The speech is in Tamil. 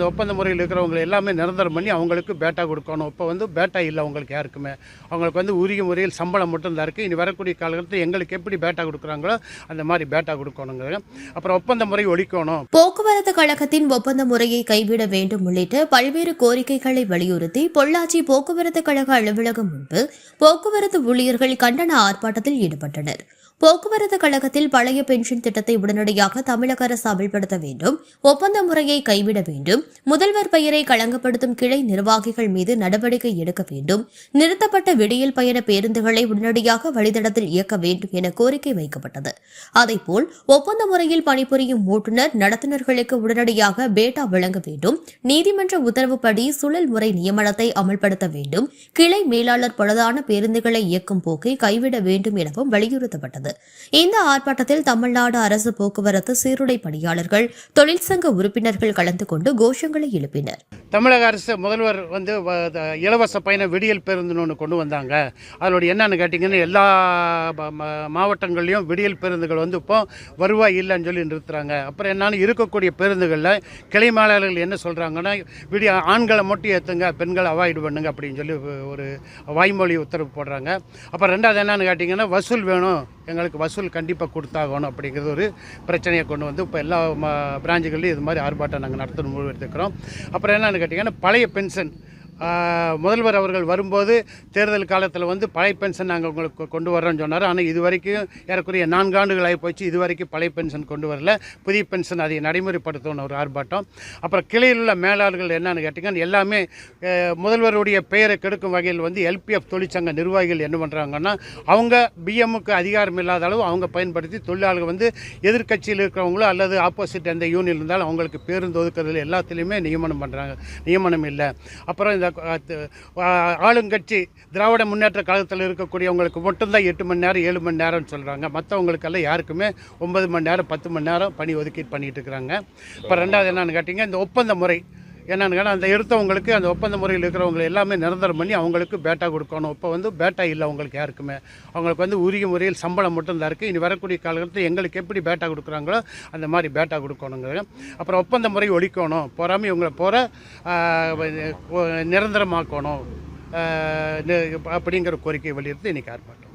இந்த ஒப்பந்த முறையில் இருக்கிறவங்களை எல்லாமே நிரந்தரம் பண்ணி அவங்களுக்கு பேட்டா கொடுக்கணும். இப்போ வந்து பேட்டா இல்லை அவங்களுக்கு யாருக்குமே. அவங்களுக்கு வந்து உரிய முறையில் சம்பளம் மட்டும்தான் இருக்குது இனி வரக்கூடிய காலகட்டத்தில் எங்களுக்கு எப்படி பேட்டா கொடுக்குறாங்களோ அந்த மாதிரி பேட்டா கொடுக்கணுங்கிறது. அப்புறம் ஒப்பந்த முறை ஒழிக்கணும். போக்குவரத்து கழகத்தின் ஒப்பந்த முறையை கைவிட வேண்டும் உள்ளிட்ட பல்வேறு கோரிக்கைகளை வலியுறுத்தி பொள்ளாச்சி போக்குவரத்து கழக அலுவலகம் முன்பு போக்குவரத்து ஊழியர்கள் கண்டன ஆர்ப்பாட்டத்தில் ஈடுபட்டனர். போக்குவரத்து கழகத்தில் பழைய பென்ஷன் திட்டத்தை உடனடியாக தமிழக அரசு அமல்படுத்த வேண்டும் ஒப்பந்த முறையை கைவிட வேண்டும் முதல்வர் பெயரை களங்கப்படுத்தும் கிளை நிர்வாகிகள் மீது நடவடிக்கை எடுக்க வேண்டும் நிறுத்தப்பட்ட விடியல் பயண பேருந்துகளை உடனடியாக வழித்தடத்தில் இயக்க வேண்டும் என கோரிக்கை வைக்கப்பட்டது. அதேபோல் ஒப்பந்த முறையில் பணிபுரியும் ஓட்டுநர் நடத்துனர்களுக்கு உடனடியாக பேட்டா வழங்க வேண்டும் நீதிமன்ற உத்தரவுப்படி சுழல் முறை நியமனத்தை அமல்படுத்த வேண்டும் கிளை மேலாளர் பழுதான பேருந்துகளை இயக்கும் போக்கை கைவிட வேண்டும் எனவும் வலியுறுத்தப்பட்டது. இந்த ஆர்ப்பாட்டத்தில் தமிழ்நாடு அரசு போக்குவரத்து சீருடை பணியாளர்கள் தொழிற்சங்க உறுப்பினர்கள் கலந்து கொண்டு கோஷங்களை எழுப்பினர். தமிழக அரசு முதல்வர் வந்து வ- த- இலவச பயண விடியல் பேருந்துன்னு ஒன்று கொண்டு வந்தாங்க. அதனுடைய என்னன்னு கேட்டிங்கன்னா எல்லா மாவட்டங்கள்லையும் விடியல் பேருந்துகள் வந்து இப்போ வருவாய் இல்லைன்னு சொல்லி நிறுத்துறாங்க. அப்புறம் என்னன்னு இருக்கக்கூடிய பேருந்துகளில் கிளை மேலாளர்கள் என்ன சொல்கிறாங்கன்னா விடிய ஆண்களை மட்டும் ஏற்றுங்க பெண்களை அவாய்டு பண்ணுங்க அப்படின்னு சொல்லி ஒரு வாய்மொழி உத்தரவு போடுறாங்க. அப்புறம் ரெண்டாவது என்னன்னு கேட்டிங்கன்னா வசூல் வேணும். எங்களுக்கு வசூல் கண்டிப்பாக கொடுத்தாகணும் அப்படிங்கிறது ஒரு பிரச்சனையை கொண்டு வந்து இப்போ எல்லா பிராஞ்சுகள்லையும் இது மாதிரி ஆர்ப்பாட்டம் நாங்கள் நடத்தணும் முடிவு எடுத்துக்கிறோம் அப்புறம் என்னென்னு கேட்டிங்கன்னா பழைய பென்ஷன். முதல்வர் அவர்கள் வரும்போது தேர்தல் காலத்தில் வந்து பழைய பென்ஷன் நாங்கள் உங்களுக்கு கொண்டு வரோன்னு சொன்னார். ஆனால் இது வரைக்கும் ஏறக்குறைய நான்கு ஆண்டுகள் ஆகி போச்சு. இது வரைக்கும் பழைய பென்ஷன் கொண்டு வரல. புதிய பென்ஷன் அதை நடைமுறைப்படுத்தணும் ஒரு ஆர்ப்பாட்டம். அப்புறம் கிளையில் உள்ள மேலாளர்கள் என்னன்னு கேட்டிங்கன்னா எல்லாமே முதல்வருடைய பெயரை கெடுக்கும் வகையில் வந்து எல்பிஎஃப் தொழிற்சங்க நிர்வாகிகள் என்ன பண்ணுறாங்கன்னா அவங்க பிஎம்முக்கு அதிகாரம் இல்லாத அளவு அவங்க பயன்படுத்தி தொழிலாளர்கள் வந்து எதிர்க்கட்சியில் இருக்கிறவங்களோ அல்லது ஆப்போசிட் எந்த யூனியன் இருந்தாலும் அவங்களுக்கு பேருந்து ஒதுக்குறதுல எல்லாத்துலேயுமே நியமனம் பண்ணுறாங்க நியமனம் இல்லை. அப்புறம் இந்த ஆளுங்கட்சி திராவிட முன்னேற்ற கழகத்தில் இருக்கக்கூடியவங்களுக்கு மட்டும்தான் எட்டு மணி நேரம் ஏழு மணி நேரம்னு சொல்கிறாங்க மற்றவங்களுக்கெல்லாம் யாருக்குமே ஒன்பது மணி நேரம் பத்து மணி நேரம் பணி ஒதுக்கீடு பண்ணிட்டு இருக்கிறாங்க. இப்போ ரெண்டாவது என்னன்னு கேட்டிங்க இந்த ஒப்பந்த முறை என்னென்னு கேட்டால் அந்த எடுத்தவங்களுக்கு அந்த ஒப்பந்த முறையில் இருக்கிறவங்க எல்லாமே நிரந்தரம் பண்ணி அவங்களுக்கு பேட்டா கொடுக்கணும். இப்போ வந்து பேட்டா இல்லை அவங்களுக்கு யாருக்குமே. அவங்களுக்கு வந்து உரிய முறையில் சம்பளம் மட்டும்தான் இருக்குது இனி வரக்கூடிய காலகட்டத்தில் எங்களுக்கு எப்படி பேட்டா கொடுக்குறாங்களோ அந்த மாதிரி பேட்டா கொடுக்கணுங்கிறது. அப்புறம் ஒப்பந்த முறை ஒழிக்கணும். போகாமல் இவங்களை போகிற நிரந்தரமாக்கணும். அப்படிங்கிற கோரிக்கை வலியுறுத்தி இன்றைக்கி ஆர்ப்பாட்டம்.